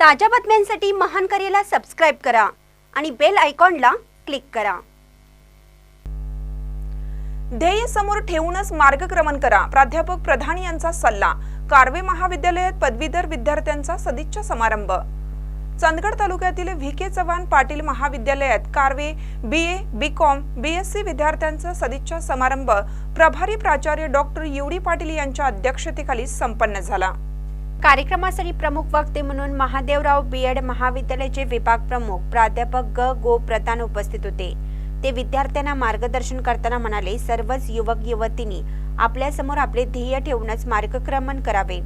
ताज्या बातम्यांसाठी महान करेला सबस्क्राईब करा आणि बेल आयकॉनला क्लिक करा. ध्येय समोर ठेवूनच मार्गक्रमण करा प्राध्यापक प्रधान यांचा सल्ला. कार्वे महाविद्यालयात पदवीधर विद्यार्थ्यांचा सदिच्छा समारंभ. चंदगड तालुक्यातील व्ही के चव्हाण पाटील महाविद्यालयात Karve B A B com B S C विद्यार्थ्यांचा सदिच्छा समारंभ. प्रभारी प्राचार्य डॉक्टर युडी पाटील यांच्या अध्यक्षतेखाली संपन्न झाला. कार्यक्रमासाठी प्रमुख वक्ते म्हणून महादेवराव बी एड महाविद्यालयाचे विभाग प्रमुख प्राध्यापक ग. गो. प्रधान उपस्थित होते. ते विद्यार्थ्यांना मार्गदर्शन करताना म्हणाले सर्वच युवक युवतींनी आपल्यासमोर आपले ध्येय ठेवूनच मार्गक्रमण करावे.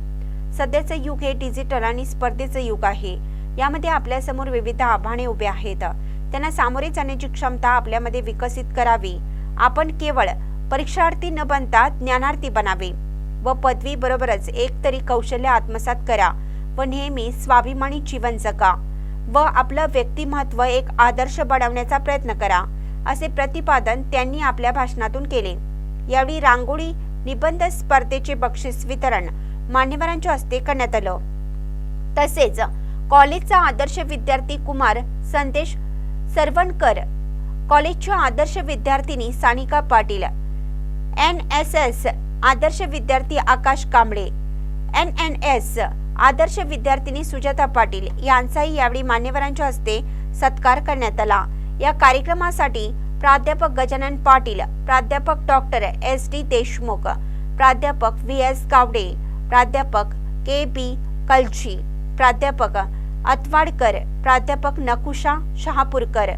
सध्याचं युग हे डिजिटल आणि स्पर्धेचं युग आहे. यामध्ये आपल्यासमोर विविध आव्हाने उभे आहेत. त्यांना सामोरे जाण्याची क्षमता आपल्यामध्ये विकसित करावी. आपण केवळ परीक्षार्थी न बनता ज्ञानार्थी बनावे. व पदवी बरोबरच एक तरी कौशल्य आत्मसात करा व नेहमी स्वाभिमानी जीवन जगा व आपलं व्यक्तिमत्व एक आदर्श बनवण्याचा प्रयत्न करा असे प्रतिपादन त्यांनी आपल्या भाषणातून केले. यावेळी रांगोळी निबंध स्पर्धेचे बक्षीस वितरण मान्यवरांच्या हस्ते करण्यात आलं. तसेच कॉलेजचा आदर्श विद्यार्थी कुमार संदेश सरवणकर कॉलेजच्या आदर्श विद्यार्थिनी Sanika Patil N S S आदर्श विद्यार्थी Akash Kamble. N N S आदर्श विद्यार्थिनी सुजाता पाटील यांचाही यावेळी मान्यवरांच्या हस्ते सत्कार करण्यात आला. या कार्यक्रमासाठी प्राध्यापक गजानन पाटील प्राध्यापक डॉक्टर एस डी देशमुख प्राध्यापक व्ही एस गावडे प्राध्यापक के बी कलची प्राध्यापक अतवाडकर प्राध्यापक नकुशा शहापूरकर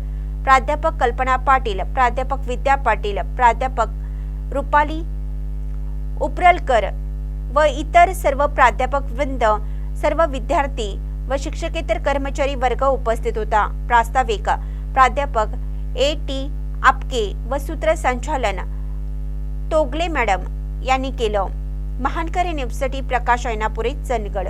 प्राध्यापक कल्पना पाटील प्राध्यापक विद्या पाटील प्राध्यापक रुपाली उपरलकर व इतर सर्व प्राध्यापक वृंद सर्व विद्यार्थी व शिक्षकेतर कर्मचारी वर्ग उपस्थित होता. प्रास्ताविक प्राध्यापक ए टी आपके व सूत्रसंचालन तोगले मॅडम यांनी केलं. महानकरी न्यूजसाठी प्रकाश ऐनापुरे चंदगड.